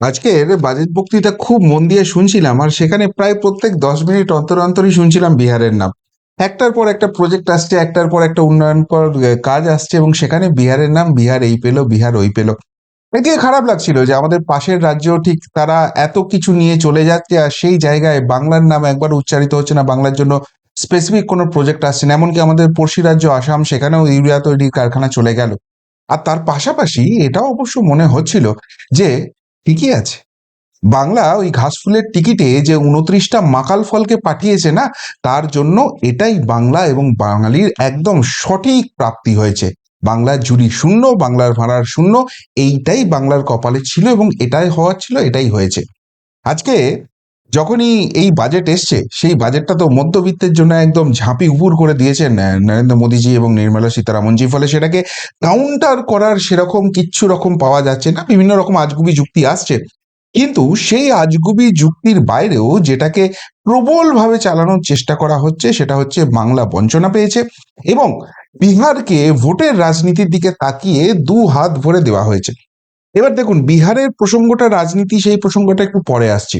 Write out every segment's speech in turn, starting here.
আজকের বাজেট বক্তৃতা খুব মন দিয়ে শুনছিলাম, আর সেখানে প্রায় প্রত্যেক দশ মিনিট অন্তর অন্তরই শুনছিলাম বিহারের নাম। একটার পর একটা প্রজেক্ট আসছে, একটার পর একটা উন্নয়ন কাজ আসছে, এবং সেখানে বিহারের নাম বিহার এই পেল, বিহার ওই পেল। একদিকে খারাপ লাগছিল যে আমাদের পাশের রাজ্য ঠিক তারা এত কিছু নিয়ে চলে যাচ্ছে, আর সেই জায়গায় বাংলার নাম একবার উচ্চারিত হচ্ছে না, বাংলার জন্য স্পেসিফিক কোনো প্রজেক্ট আসছে না। এমনকি আমাদের পড়শি রাজ্য আসাম, সেখানেও ইউরিয়া তৈরির কারখানা চলে গেল। আর তার পাশাপাশি এটাও অবশ্য মনে হচ্ছিল যে ঠিকই আছে। বাংলা ওই ঘাসফুলের টিকিটে যে উনত্রিশটা মাকাল ফলকে পাঠিয়েছে না, তার জন্য এটাই বাংলা এবং বাঙালির একদম সঠিক প্রাপ্তি হয়েছে। বাংলার জুড়ি শূন্য, বাংলার ভাড়ার শূন্য, এইটাই বাংলার কপালে ছিল এবং এটাই হওয়ার ছিল, এটাই হয়েছে। আজকে যখনই এই বাজেট এসছে, সেই বাজেটটা তো মধ্যবিত্তের জন্য একদম ঝাঁপি উপুর করে দিয়েছেন নরেন্দ্র মোদীজি এবং নির্মলা সীতারামনজি ফলে সেটাকে কাউন্টার করার সেরকম কিচ্ছু রকম পাওয়া যাচ্ছে না, বিভিন্ন রকম আজগুবি যুক্তি আসছে। কিন্তু সেই আজগুবি যুক্তির বাইরেও যেটাকে প্রবলভাবে চালানোর চেষ্টা করা হচ্ছে, সেটা হচ্ছে বাংলা বঞ্চনা পেয়েছে এবং বিহারকে ভোটের রাজনীতির দিকে তাকিয়ে দু হাত ভরে দেওয়া হয়েছে। এবার দেখুন, বিহারের প্রসঙ্গটা, রাজনীতি সেই প্রসঙ্গটা একটু পরে আসছি।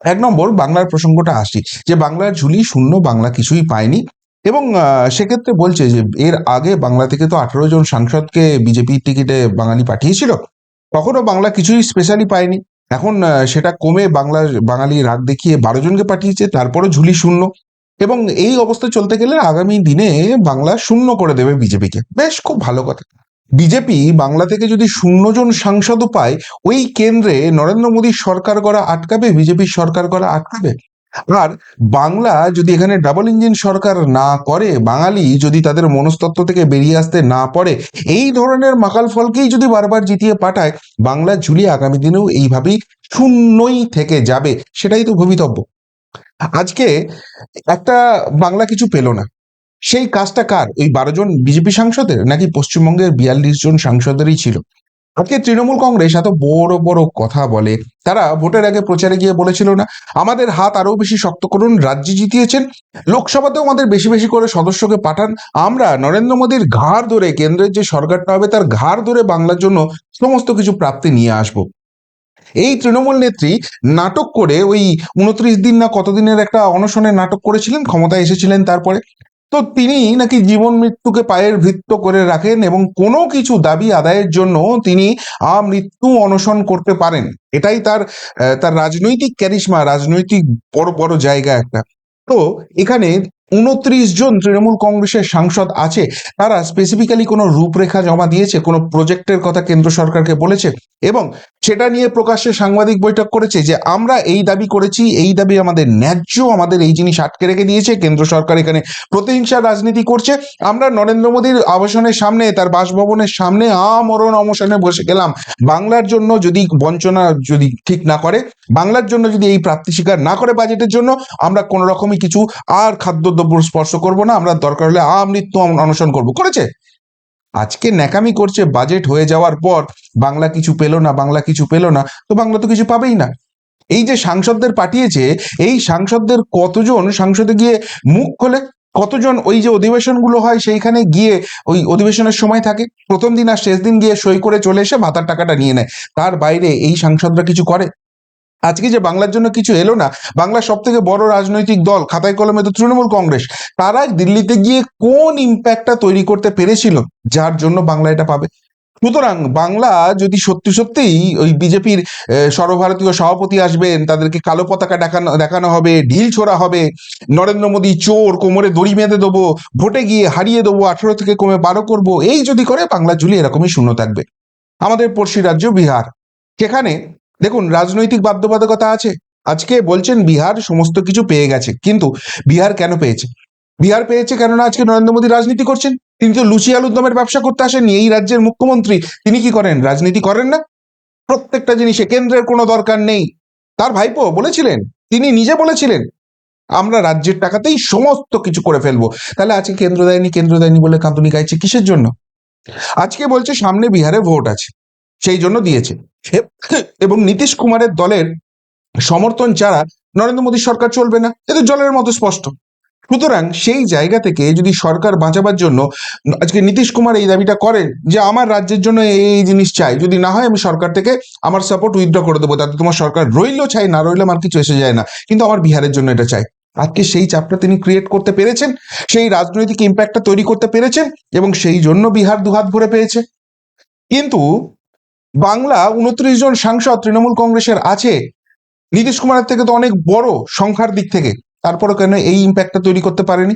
এক নম্বর বাংলার প্রসঙ্গটা আসি, যে বাংলার ঝুলি শূন্য, বাংলা কিছুই পায়নি এবং সেক্ষেত্রে বলছে যে এর আগে বাংলা থেকে তো আঠারো জন সাংসদকে বিজেপির টিকিটে বাঙালি পাঠিয়েছিল তখনও বাংলা কিছুই স্পেশালি পায়নি, এখন সেটা কমে বাংলা, বাঙালি রাগ দেখিয়ে বারো জনকে পাঠিয়েছে তারপরে ঝুলি শূন্য এবং এই অবস্থা চলতে গেলে আগামী দিনে বাংলা শূন্য করে দেবে বিজেপিকে, বেশ খুব ভালো কথা। বিজেপি বাংলা থেকে যদি শূন্য জন সাংসদও পায়, ওই কেন্দ্রে নরেন্দ্র মোদীর সরকার করা আটকাবে বিজেপির সরকার করা আটকাবে? আর বাংলা যদি এখানে ডাবল ইঞ্জিন সরকার না করে, বাঙালি যদি তাদের মনস্তত্ত্ব থেকে বেরিয়ে আসতে না পারে এই ধরনের মাকাল ফলকেই যদি বারবার জিতিয়ে পাঠায় বাংলার ঝুলি আগামী দিনেও এইভাবেই শূন্যই থেকে যাবে, সেটাই তো ভবিতব্য। আজকে একটা বাংলা কিছু পেল না। সেই কাজটা কার? ওই বারো জন বিজেপি সাংসদের? নাকি পশ্চিমবঙ্গের বিয়াল্লিশ জন সাংসদেরই ছিল? আজকে তৃণমূল কংগ্রেস এত বড় বড় কথা বলে, তারা ভোটের আগে প্রচারে গিয়ে বলেছিল না, আমাদের হাত আরও বেশি শক্ত করুন, রাজ্যে জিতিয়েছেন, লোকসভাতেও আমাদের বেশি বেশি করে সদস্যকে পাঠান, আমরা নরেন্দ্র মোদীর ঘাড় ধরে, কেন্দ্রের যে সরকারটা হবে, তার ঘাড় ধরে বাংলার জন্য সমস্ত কিছু প্রাপ্তি নিয়ে আসব। এই তৃণমূল নেত্রী নাটক করে ওই উনত্রিশ দিন না কতদিনের একটা অনশনের নাটক করেছিলেন, ক্ষমতায় এসেছিলেন তারপরে তো তিনি নাকি জীবন মৃত্যুকে পায়ের ভৃত্ত করে রাখেন এবং কোনো কিছু দাবি আদায়ের জন্য তিনি আমৃত্যু অনশন করতে পারেন। এটাই তার তার রাজনৈতিক ক্যারিশমা রাজনৈতিক বড় বড় জায়গা একটা। তো এখানে উনত্রিশ জন তৃণমূল কংগ্রেসের সাংসদ আছে। তারা স্পেসিফিক্যালি কোনো রূপরেখা জমা দিয়েছে, কোনো প্রজেক্টের কথা কেন্দ্র সরকারকে বলেছে এবং সেটা নিয়ে প্রকাশ্যে সাংবাদিক বৈঠক করেছে যে আমরা এই দাবি করেছি, এই দাবি আমাদের ন্যায্য, আমাদের এই জিনিস আটকে রেখে দিয়েছে, কেন্দ্র সরকার এখানে প্রতিহিংসার রাজনীতি করছে। আমরা নরেন্দ্র মোদীর আবাসনের সামনে, তার বাসভবনের সামনে আমরণ অমশনে বসে গেলাম। বাংলার জন্য যদি বঞ্চনা যদি ঠিক না করে, বাংলার জন্য যদি এই প্রাপ্তি স্বীকার না করে বাজেটের জন্য, আমরা কোনো রকমই কিছু আর খাদ্যদ্রব্য স্পর্শ করব না। আমরা দরকার হলে আমৃত্যু অনশন করব। করেছে? আজকে ন্যাকামি করছে বাজেট হয়ে যাওয়ার পর বাংলা কিছু পেল না, বাংলা কিছু পেল না, তো বাংলা তো কিছু পাবেই না। এই যে সাংসদদের পাঠিয়েছে, এই সাংসদদের কতজন সংসদে গিয়ে মুখ খোলে? কতজন ওই যে অধিবেশনগুলো হয় সেইখানে গিয়ে ওই অধিবেশনের সময় থাকে? প্রথম দিন আর শেষ দিন গিয়ে সই করে চলে এসে ভাতার টাকাটা নিয়ে নেয়। তার বাইরে এই সাংসদরা কিছু করে? আজকে যে বাংলার জন্য কিছু এলো না, বাংলার সব থেকে বড় রাজনৈতিক দল খাতায় কলমে তো তৃণমূল কংগ্রেস, তারা দিল্লিতে গিয়ে কোন ইম্প্যাক্টটা তৈরি করতে পেরেছিল, যার জন্য বাংলা এটা পাবে? সুতরাং বাংলা যদি সত্যি সত্যিই ওই বিজেপির সর্বভারতীয় সভাপতি আসবেন, তাদেরকে কালো পতাকা দেখানো দেখানো হবে, ঢিল ছোড়া হবে, নরেন্দ্র মোদী চোর কোমরে দড়ি বেঁধে দেবো, ভোটে গিয়ে হারিয়ে দেবো, আঠেরো থেকে কমে বারো করব, এই যদি করে বাংলা ঝুলি এরকমই শূন্য থাকবে। আমাদের পড়শি রাজ্য বিহার সেখানে দেখুন, রাজনৈতিক বাধ্যবাধকতা আছে। আজকে বলছেন বিহার সমস্ত কিছু পেয়ে গেছে, কিন্তু বিহার কেন পেয়েছে? বিহার পেয়েছে কেননা আজকে নরেন্দ্র মোদী রাজনীতি করছেন। তিনি তো লুচি আলুর দমের ব্যবসা করতে আসেননি, এই রাজ্যের মুখ্যমন্ত্রী তিনি কি করেন? রাজনীতি করেন না? প্রত্যেকটা জিনিসে কেন্দ্রের কোনো দরকার নেই। তার ভাইপো বলেছিলেন, তিনি নিজে বলেছিলেন, আমরা রাজ্যের টাকাতেই সমস্ত কিছু করে ফেলব। তাহলে আজকে কেন্দ্র দেয়নি কেন্দ্র দেয়নি বলে কাঁদুনি গাইছে কিসের জন্য? আজকে বলছে সামনে বিহারে ভোট আছে, সেই জন্য দিয়েছে। এবং নীতিশ কুমারের দলের সমর্থন ছাড়া নরেন্দ্র মোদী সরকার চলবে না। এদের জলের মতো স্পষ্ট। সুতরাং সেই জায়গা থেকে যদি সরকার বাঁচাবার জন্য আজকে নীতিশ কুমার এই দাবিটা করেন যে আমার রাজ্যের জন্য এই এই জিনিস চাই, যদি না হয় আমি সরকার থেকে আমার সাপোর্ট উইথড্র করে দেবো। তাতে তোমার সরকার রইলেও চাই, না রইলে আমার কিছু এসে যায় না। কিন্তু আমার বিহারের জন্য এটা চাই। আজকে সেই চাপটা তিনি ক্রিয়েট করতে পেরেছেন, সেই রাজনৈতিক ইম্প্যাক্টটা তৈরি করতে পেরেছেন এবং সেই জন্য বিহার দুহাত ভরে পেয়েছে। কিন্তু বাংলা উনত্রিশ জন সাংসদ তৃণমূল কংগ্রেসের আছে। নীতিশ কুমারের থেকে তো অনেক বড় সংখ্যার দিক থেকে। তারপরে কেন এই ইম্প্যাক্টটা তৈরি করতে পারেনি?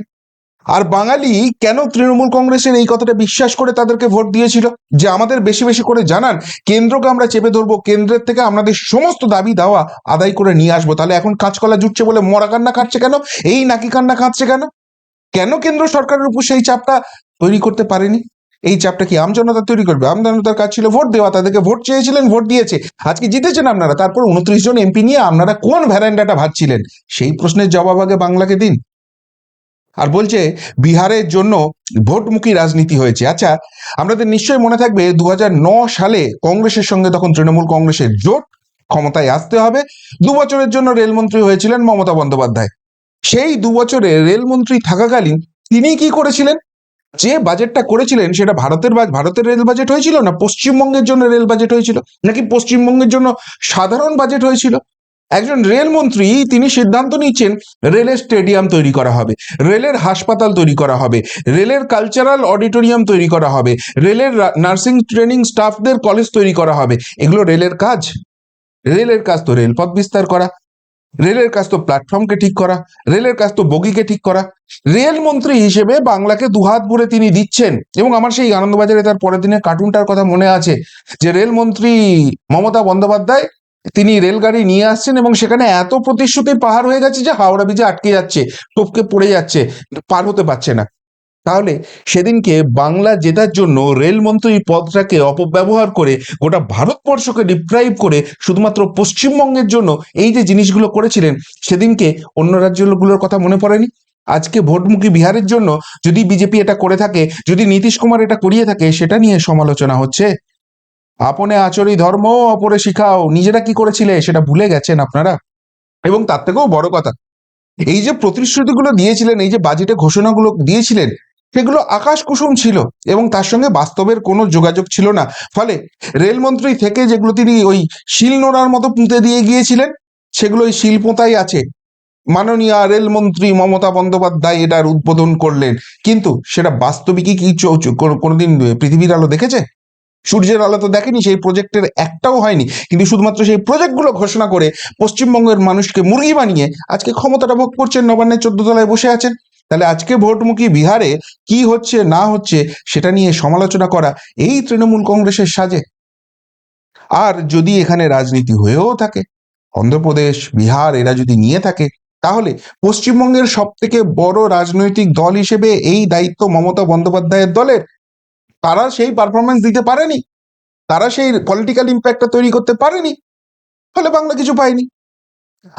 আর বাঙালি কেন তৃণমূল কংগ্রেসের এই কথাটা বিশ্বাস করে তাদেরকে ভোট দিয়েছিল? যে আমাদের বেশি বেশি করে জানান, কেন্দ্রকে আমরা চেপে ধরবো, কেন্দ্রের থেকে আমাদের সমস্ত দাবি দাওয়া আদায় করে নিয়ে আসব। তাহলে এখন কাঁচকলা জুটছে বলে মরা কান্না কাটছে কেন? এই নাকি কান্না কাঁদছে কেন? কেন কেন্দ্র সরকারের উপর সেই চাপটা তৈরি করতে পারেনি? এই চাপটা কি আমজনতা তৈরি করবে? আমজনতার কাজ ছিল ভোট দেওয়া, তাদেরকে ভোট চেয়েছিলেন, ভোট দিয়েছে। আজকে জিতেছেন আপনারা? তারপর উনত্রিশ জন এমপি নিয়ে আপনারা কোন ভ্যারান্ডাটা ভাবছিলেন সেই প্রশ্নের জবাব আগে বাংলাকে দিন। আর বলছে, বিহারের জন্য ভোটমুখী রাজনীতি হয়েছে। আচ্ছা আপনাদের নিশ্চয়ই মনে থাকবে, দু সালে কংগ্রেসের সঙ্গে তখন তৃণমূল কংগ্রেসের জোট ক্ষমতায় আসতে হবে। দু বছরের জন্য রেলমন্ত্রী হয়েছিলেন মমতা বন্দ্যোপাধ্যায়। সেই দু বছরে রেলমন্ত্রী থাকাকালীন তিনি কি করেছিলেন? যে বাজেটটা করেছিলেন, সেটা ভারতের ভারতের রেল বাজেট হয়েছিল না পশ্চিমবঙ্গের জন্য রেল বাজেট হয়েছিল? নাকি পশ্চিমবঙ্গের জন্য সাধারণ বাজেট হয়েছিল? একজন রেলমন্ত্রী তিনি সিদ্ধান্ত নিচ্ছেন রেলের স্টেডিয়াম তৈরি করা হবে রেলের হাসপাতাল তৈরি করা হবে রেলের কালচারাল অডিটোরিয়াম তৈরি করা হবে রেলের নার্সিং ট্রেনিং স্টাফদের কলেজ তৈরি করা হবে। এগুলো রেলের কাজ। রেলের কাজ তো রেলপথ বিস্তার করা। রেলের কাজ তো প্ল্যাটফর্মকে ঠিক করা, রেলের কাজ তো বগিকে ঠিক করা। রেল মন্ত্রী হিসেবে বাংলাকে দুহাত ভরে তিনি দিচ্ছেন। এবং আমার সেই আনন্দবাজারে তার পরের দিনের কার্টুনটার কথা মনে আছে, যে রেলমন্ত্রী মমতা বন্দ্যোপাধ্যায় তিনি রেলগাড়ি নিয়ে আসছেন এবং সেখানে এত প্রতিশ্রুতি পাহাড় হয়ে গেছে যে হাওড়া ব্রিজে আটকে যাচ্ছে, টপকে পড়ে যাচ্ছে, পার হতে পারছে না। তাহলে সেদিনকে বাংলা জেতার জন্য রেলমন্ত্রী পদটাকে অপব্যবহার করে গোটা ভারতবর্ষকে ডিপ্রাইভ করে শুধুমাত্র পশ্চিমবঙ্গের জন্য এই যে জিনিসগুলো করেছিলেন, সেদিনকে অন্য রাজ্যগুলোর কথা মনে পড়েনি? আজকে ভোটমুখী বিহারের জন্য যদি বিজেপি এটা করে থাকে, যদি নীতিশ কুমার এটা করিয়ে থাকে, সেটা নিয়ে সমালোচনা হচ্ছে? আপনে আচরি ধর্ম, অপরে শিখাও, নিজেরা কি করেছিলে সেটা ভুলে গেছেন আপনারা? এবং তার থেকেও বড় কথা, এই যে প্রতিশ্রুতিগুলো দিয়েছিলেন, এই যে বাজেটে ঘোষণাগুলো দিয়েছিলেন সেগুলো আকাশ কুসুম ছিল এবং তার সঙ্গে বাস্তবের কোনো যোগাযোগ ছিল না। ফলে রেলমন্ত্রী থেকে যেগুলো তিনি ওই শিল নোড়ার মতো পুঁতে দিয়ে গিয়েছিলেন, সেগুলো ওই শিল পোঁতাই আছে। মাননীয় রেলমন্ত্রী মমতা বন্দ্যোপাধ্যায় এটার উদ্বোধন করলেন। কিন্তু সেটা বাস্তবিকই কি কোনোদিন পৃথিবীর আলো দেখেছে? সূর্যের আলো তো দেখেনি, সেই প্রজেক্টের একটাও হয়নি। কিন্তু শুধুমাত্র সেই প্রজেক্টগুলো ঘোষণা করে পশ্চিমবঙ্গের মানুষকে মুরগি বানিয়ে আজকে ক্ষমতাটা ভোগ করছেন নবান্নের চোদ্দ তলায় বসে আছেন। তাহলে আজকে ভোটমুখী বিহারে কি হচ্ছে, না হচ্ছে, সেটা নিয়ে সমালোচনা করা এই তৃণমূল কংগ্রেসের সাজে। আর যদি এখানে রাজনীতি হয়েও থাকে, অন্ধ্রপ্রদেশ, বিহার, এরা যদি নিয়ে থাকে, তাহলে পশ্চিমবঙ্গের সব থেকে বড় রাজনৈতিক দল হিসেবে এই দায়িত্ব মমতা বন্দ্যোপাধ্যায়ের দলের। তারা সেই পারফরমেন্স দিতে পারেনি। তারা সেই পলিটিক্যাল ইম্প্যাক্টটা তৈরি করতে পারেনি। ফলে বাংলা কিছু পায়নি।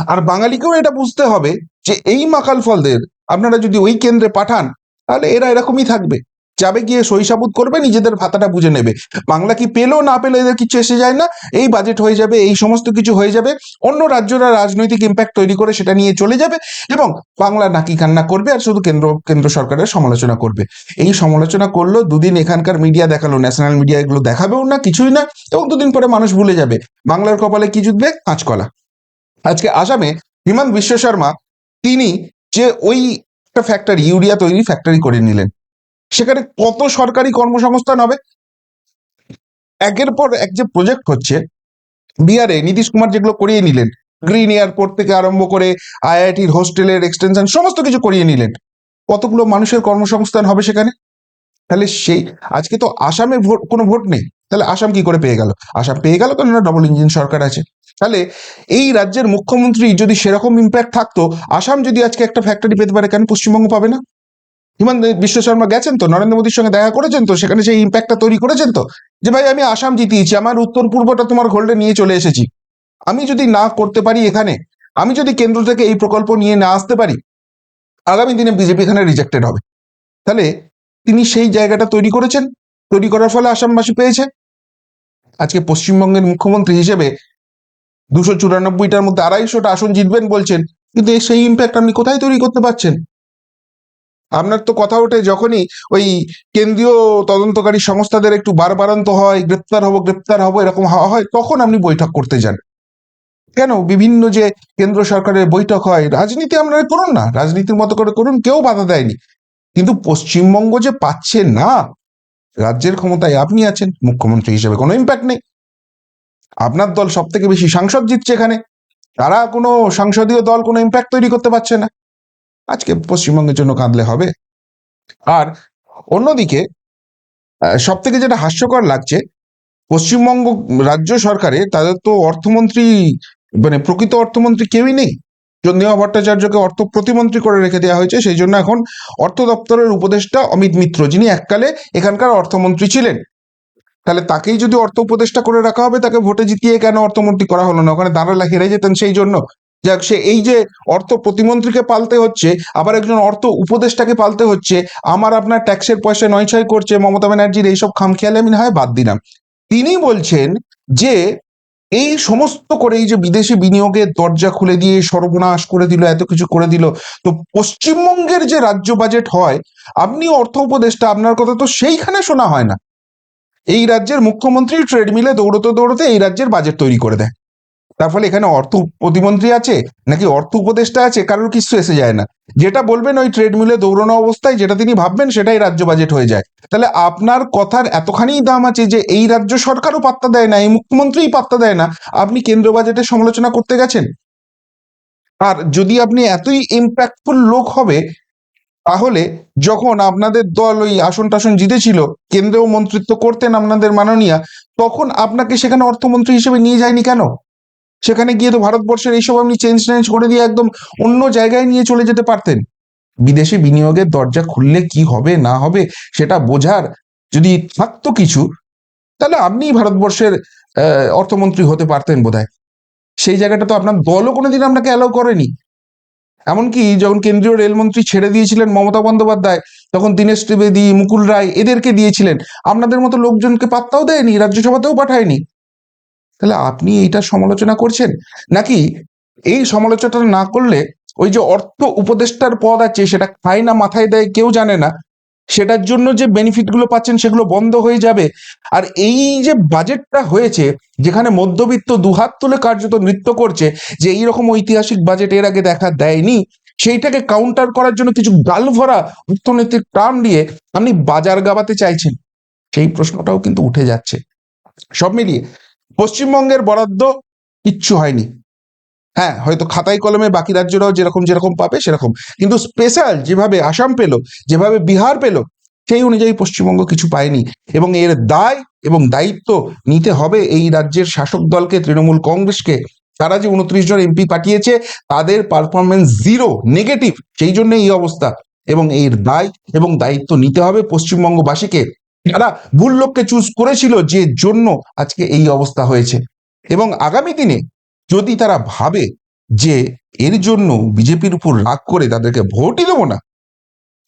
আর বাঙালিকেও এটা বুঝতে হবে যে এই মাকাল ফলদের আপনারা যদি ওই কেন্দ্রে পাঠান, তাহলে এরা এরকমই থাকবে। যাবে গিয়ে সইসাবুত করবে, নিজেদের ভাতাটা বুঝে নেবে। বাংলা কি পেল, না পেল, এদের কিছু এসে যায় না। এই বাজেট হয়ে যাবে, এই সমস্ত কিছু হয়ে যাবে। অন্য রাজ্যরা রাজনৈতিক ইম্প্যাক্ট তৈরি করে সেটা নিয়ে চলে যাবে এবং বাংলা নাকি কান্না করবে আর শুধু কেন্দ্র কেন্দ্র সরকারের সমালোচনা করবে। এই সমালোচনা করল, দুদিন এখানকার মিডিয়া দেখাল ন্যাশনাল মিডিয়া এগুলো দেখাবেও না, কিছুই না এবং দুদিন পরে মানুষ ভুলে যাবে। বাংলার কপালে কি জুটবে? কাঁচকলা। আজকে আসামে হিমন্ত বিশ্ব শর্মা, তিনি যে ওই একটা ফ্যাক্টরি ইউরিয়া তৈরি ফ্যাক্টরি করে নিলেন। সেখানে কত সরকারি কর্মসংস্থান হবে? একের পর এক যে প্রজেক্ট হচ্ছে বিহারে নীতিশ কুমার যেগুলো করিয়ে নিলেন গ্রিন এয়ারপোর্ট থেকে আরম্ভ করে আইআইটির হোস্টেলের এক্সটেনশন সমস্ত কিছু করিয়ে নিলেন। কতগুলো মানুষের কর্মসংস্থান হবে সেখানে? তাহলে সেই, আজকে তো আসামে ভোট, কোনো ভোট নেই। তাহলে আসাম কি করে পেয়ে গেল? আসাম পেয়ে গেল কেননা ডবল ইঞ্জিন সরকার আছে। তাহলে এই রাজ্যের মুখ্যমন্ত্রী যদি সেরকম ইম্প্যাক্ট থাকতো, আসাম যদি আজকে একটা ফ্যাক্টরি পেতে পারে কেন পশ্চিমবঙ্গ পাবে না? হিমন্ত বিশ্ব শর্মা গেছেন তো, নরেন্দ্র মোদীর সঙ্গে দেখা করেছেন তো, সেখানে সেই ইম্প্যাক্টটা তৈরি করেছেন তো? যে ভাই আমি আসাম জিতিয়েছি, আমার উত্তর পূর্বটা তোমার হোল্ডে নিয়ে চলে এসেছি। আমি যদি না করতে পারি এখানে, আমি যদি কেন্দ্র থেকে এই প্রকল্প নিয়ে না আসতে পারি, আগামী দিনে বিজেপি এখানে রিজেক্টেড হবে। তাহলে তিনি সেই জায়গাটা তৈরি করেছেন। তৈরি করার ফলে আসামবাসী পেয়েছে। আজকে পশ্চিমবঙ্গের মুখ্যমন্ত্রী হিসেবে দুশো চুরানব্বইটার মধ্যে আড়াইশোটা আসন জিতবেন বলছেন, কিন্তু সেই ইম্প্যাক্ট আপনি কোথায় তৈরি করতে পারছেন? আপনার তো কথা ওঠে যখনই ওই কেন্দ্রীয় তদন্তকারী সংস্থাদের একটু বারবারান্ত হয়, গ্রেপ্তার হব গ্রেপ্তার হব, এরকম হওয়া হয় তখন আপনি বৈঠক করতে যান? কেন? বিভিন্ন যে কেন্দ্র সরকারের বৈঠক হয়, রাজনীতি আপনারা করুন না, রাজনীতির মতো করে করুন, কেউ বাধা দেয়নি। কিন্তু পশ্চিমবঙ্গ যে পাচ্ছে না রাজ্যের ক্ষমতায় আপনি আছেন, মুখ্যমন্ত্রী হিসেবে কোনো ইম্প্যাক্ট নেই। আপনার দল সব থেকে বেশি সাংসদ জিতছে এখানে। তারা কোনো সংসদীয় দল কোনো ইম্প্যাক্ট তৈরি করতে পারছে না। আজকে পশ্চিমবঙ্গের জন্য কাঁদলে হবে। আর অন্যদিকে সব থেকে যেটা হাস্যকর লাগছে, পশ্চিমবঙ্গ রাজ্য সরকারে তাদের তো অর্থমন্ত্রী মানে প্রকৃত অর্থমন্ত্রী কেউই নেই। চন্দ্রিমা ভট্টাচার্যকে অর্থ প্রতিমন্ত্রী করে রেখে দেওয়া হয়েছে, সেই জন্য এখন অর্থ দপ্তরের উপদেষ্টা অমিত মিত্র, যিনি এককালে এখানকার অর্থমন্ত্রী ছিলেন। তাহলে তাকেই যদি অর্থ উপদেষ্টা করে রাখা হবে, তাকে ভোটে জিতিয়ে কেন অর্থমন্ত্রী করা হলো না? ওখানে দাঁড়ালে হেরে যেতেন সেই জন্য। যাক, সে এই যে অর্থ প্রতিমন্ত্রীকে পালতে হচ্ছে, আবার একজন অর্থ উপদেষ্টাকে পালতে হচ্ছে, আমার আপনার ট্যাক্সের পয়সা নয় ছয় করছে মমতা ব্যানার্জির এইসব খামখেয়ালে আমি হয় বাদ দিলাম। তিনি বলছেন যে এই সমস্ত করে এই যে বিদেশি বিনিয়োগের দরজা খুলে দিয়ে সর্বনাশ করে দিল, এত কিছু করে দিল, তো পশ্চিমবঙ্গের যে রাজ্য বাজেট হয়, আপনি অর্থ উপদেষ্টা, আপনার কথা তো সেইখানে শোনা হয় না। এই রাজ্যের মুখ্যমন্ত্রী ট্রেডমিলে দৌড়তে দৌড়তে এই রাজ্যের বাজেট তৈরি করে দেয়। তার ফলে এখানে অর্থ প্রতিমন্ত্রী আছে, নাকি অর্থ উপদেষ্টা আছে, কারোর কিছু এসে যায় না। যেটা বলবেন ওই ট্রেডমিলে দৌড়ানো অবস্থায়, যেটা তিনি ভাববেন সেটাই রাজ্য বাজেট হয়ে যায়। তাহলে আপনার কথার এতখানি দাম আছে যে, এই রাজ্য সরকারও পাত্তা দেয় না, এই মুখ্যমন্ত্রীই পাত্তা দেয় না। আপনি কেন্দ্র বাজেটের সমালোচনা করতে গেছেন? আর যদি আপনি এতই ইম্প্যাক্টফুল লোক হবে, তাহলে যখন আপনাদের দল ওই আসন টাসন জিতেছিল কেন্দ্রীয় মন্ত্রিত্ব করতেন আপনাদের মাননীয়া, তখন আপনাকে সেখানে অর্থমন্ত্রী হিসেবে নিয়ে যায়নি কেন? সেখানে গিয়ে তো ভারতবর্ষের এইসব আপনি চেঞ্জ টেঞ্জ করে দিয়ে একদম অন্য জায়গায় নিয়ে চলে যেতে পারতেন। বিদেশি বিনিয়োগের দরজা খুললে কি হবে, না হবে, সেটা বোঝার যদি থাকতো কিছু, তাহলে আপনি ভারতবর্ষের অর্থমন্ত্রী হতে পারতেন বোধহয়। সেই জায়গাটা তো আপনার দলও কোনোদিন আপনাকে অ্যালাউ করেনি। এমনকি যখন কেন্দ্রীয় রেলমন্ত্রী ছেড়ে দিয়েছিলেন মমতা বন্দ্যোপাধ্যায়, তখন দীনেশ ত্রিবেদী, মুকুল রায় এদেরকে দিয়েছিলেন। আপনাদের মতো লোকজনকে পাত্তাও দেয়নি, রাজ্যসভাতেও পাঠায়নি। তাহলে আপনি এইটার সমালোচনা করছেন? নাকি এই সমালোচনাটা না করলে ওই যে অর্থ উপদেষ্টার পদ আছে, সেটা খায় না, মাথায় দেয়, কেউ জানে না, সেটার জন্য যে বেনিফিটগুলো পাচ্ছেন সেগুলো বন্ধ হয়ে যাবে। আর এই যে বাজেটটা হয়েছে, যেখানে মধ্যবিত্ত দুহাত তুলে কার্যত নৃত্য করছে, যে এইরকম ঐতিহাসিক বাজেট এর আগে দেখা দেয়নি, সেইটাকে কাউন্টার করার জন্য কিছু গাল ভরা অর্থনৈতিক টার্ম দিয়ে আপনি বাজার গাবাতে চাইছেন, সেই প্রশ্নটাও কিন্তু উঠে যাচ্ছে। সব মিলিয়ে পশ্চিমবঙ্গের বরাদ্দ কিচ্ছু হয়নি। হ্যাঁ হয়তো খাতায় কলমে বাকি রাজ্যরাও যেরকম যেরকম পাবে সেরকম। কিন্তু স্পেশাল যেভাবে আসাম পেল, যেভাবে বিহার পেল, সেই অনুযায়ী পশ্চিমবঙ্গ কিছু পায়নি। এবং এর দায় এবং দায়িত্ব নিতে হবে এই রাজ্যের শাসক দলকে, তৃণমূল কংগ্রেসকে। তারা যে উনত্রিশ জন এমপি পাঠিয়েছে, তাদের পারফরমেন্স জিরো নেগেটিভ সেই জন্য এই অবস্থা। এবং এর দায় এবং দায়িত্ব নিতে হবে পশ্চিমবঙ্গবাসীকে। যারা ভুল লোককে চুজ করেছিল যে জন্য আজকে এই অবস্থা হয়েছে। এবং আগামী দিনে যদি তারা ভাবে যে এর জন্য বিজেপির উপর রাগ করে তাদেরকে ভোটই দেবো না,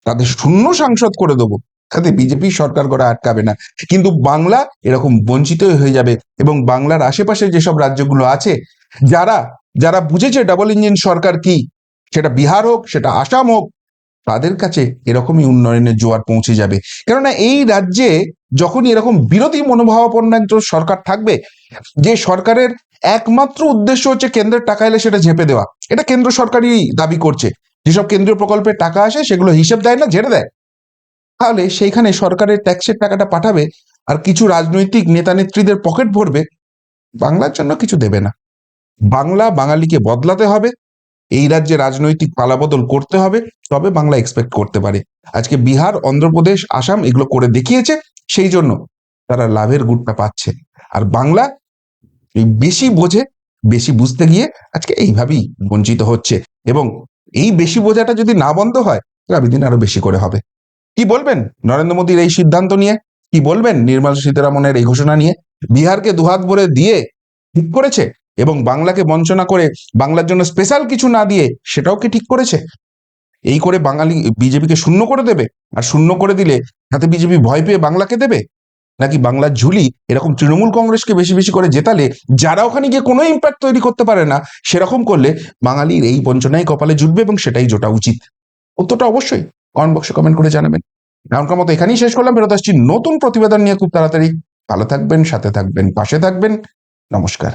তাদের শূন্য সাংসদ করে দেবো, তাতে বিজেপি সরকার করা আটকাবে না। কিন্তু বাংলা এরকম বঞ্চিতই হয়ে যাবে এবং বাংলার আশেপাশে যেসব রাজ্যগুলো আছে, যারা যারা বুঝেছে ডাবল ইঞ্জিন সরকার কি, সেটা বিহার হোক, সেটা আসাম হোক তাদের কাছে এরকমই উন্নয়নের জোয়ার পৌঁছে যাবে। কেননা এই রাজ্যে যখনই এরকম বিরোধী মনোভাবাপন্ন একজন সরকার থাকবে, যে সরকারের একমাত্র উদ্দেশ্য হচ্ছে কেন্দ্রের টাকা এলে সেটা ঝেপে দেওয়া। এটা কেন্দ্র সরকারই দাবি করছে। যেসব কেন্দ্রীয় প্রকল্পের টাকা আসে সেগুলো হিসেব দেয় না, ঝেড়ে দেয়। তাহলে সেইখানে সরকারের ট্যাক্সের টাকাটা পাঠাবে আর কিছু রাজনৈতিক নেতা নেত্রীদের পকেট ভরবে, বাংলার জন্য কিছু দেবে না। বাংলা বাঙালিকে বদলাতে হবে। এই রাজ্যে রাজনৈতিক পালাবদল করতে হবে, তবে বাংলা এক্সপেক্ট করতে পারে। আজকে বিহার, অন্ধ্রপ্রদেশ, আসাম এগুলো করে দেখিয়েছে, সেই জন্য তারা লাভের গুটটা পাচ্ছে। আর বাংলা এই বেশি বোঝে, বেশি বুঝতে গিয়ে আজকে এইভাবেই বঞ্চিত হচ্ছে। এবং এই বেশি বোঝাটা যদি না বন্ধ হয়, আগামী দিন আরও বেশি করে হবে। কি বলবেন নরেন্দ্র মোদীর এই সিদ্ধান্ত নিয়ে? কি বলবেন নির্মলা সীতারামনের এই ঘোষণা নিয়ে? বিহারকে দুহাত ভরে দিয়ে ঠিক করেছে? এবং বাংলাকে বঞ্চনা করে বাংলার জন্য স্পেশাল কিছু না দিয়ে সেটাও কি ঠিক করেছে? এই করে বাঙালি বিজেপিকে শূন্য করে দেবে? আর শূন্য করে দিলে তাতে বিজেপি ভয় পেয়ে বাংলাকে দেবে? নাকি বাংলার ঝুলি এরকম তৃণমূল কংগ্রেসকে বেশি বেশি করে জেতালে যারা ওখানে গিয়ে কোনো ইম্প্যাক্ট তৈরি করতে পারে না, সেরকম করলে বাঙালির এই বঞ্চনায় কপালে জুটবে এবং সেটাই জোটা উচিত। উত্তরটা অবশ্যই কমেন্ট বক্সে কমেন্ট করে জানাবেন। এখনকার মতো এখানেই শেষ করলাম। ফেরত আসছি নতুন প্রতিবেদন নিয়ে। খুব তাড়াতাড়ি। ভালো থাকবেন, সাথে থাকবেন, পাশে থাকবেন। নমস্কার।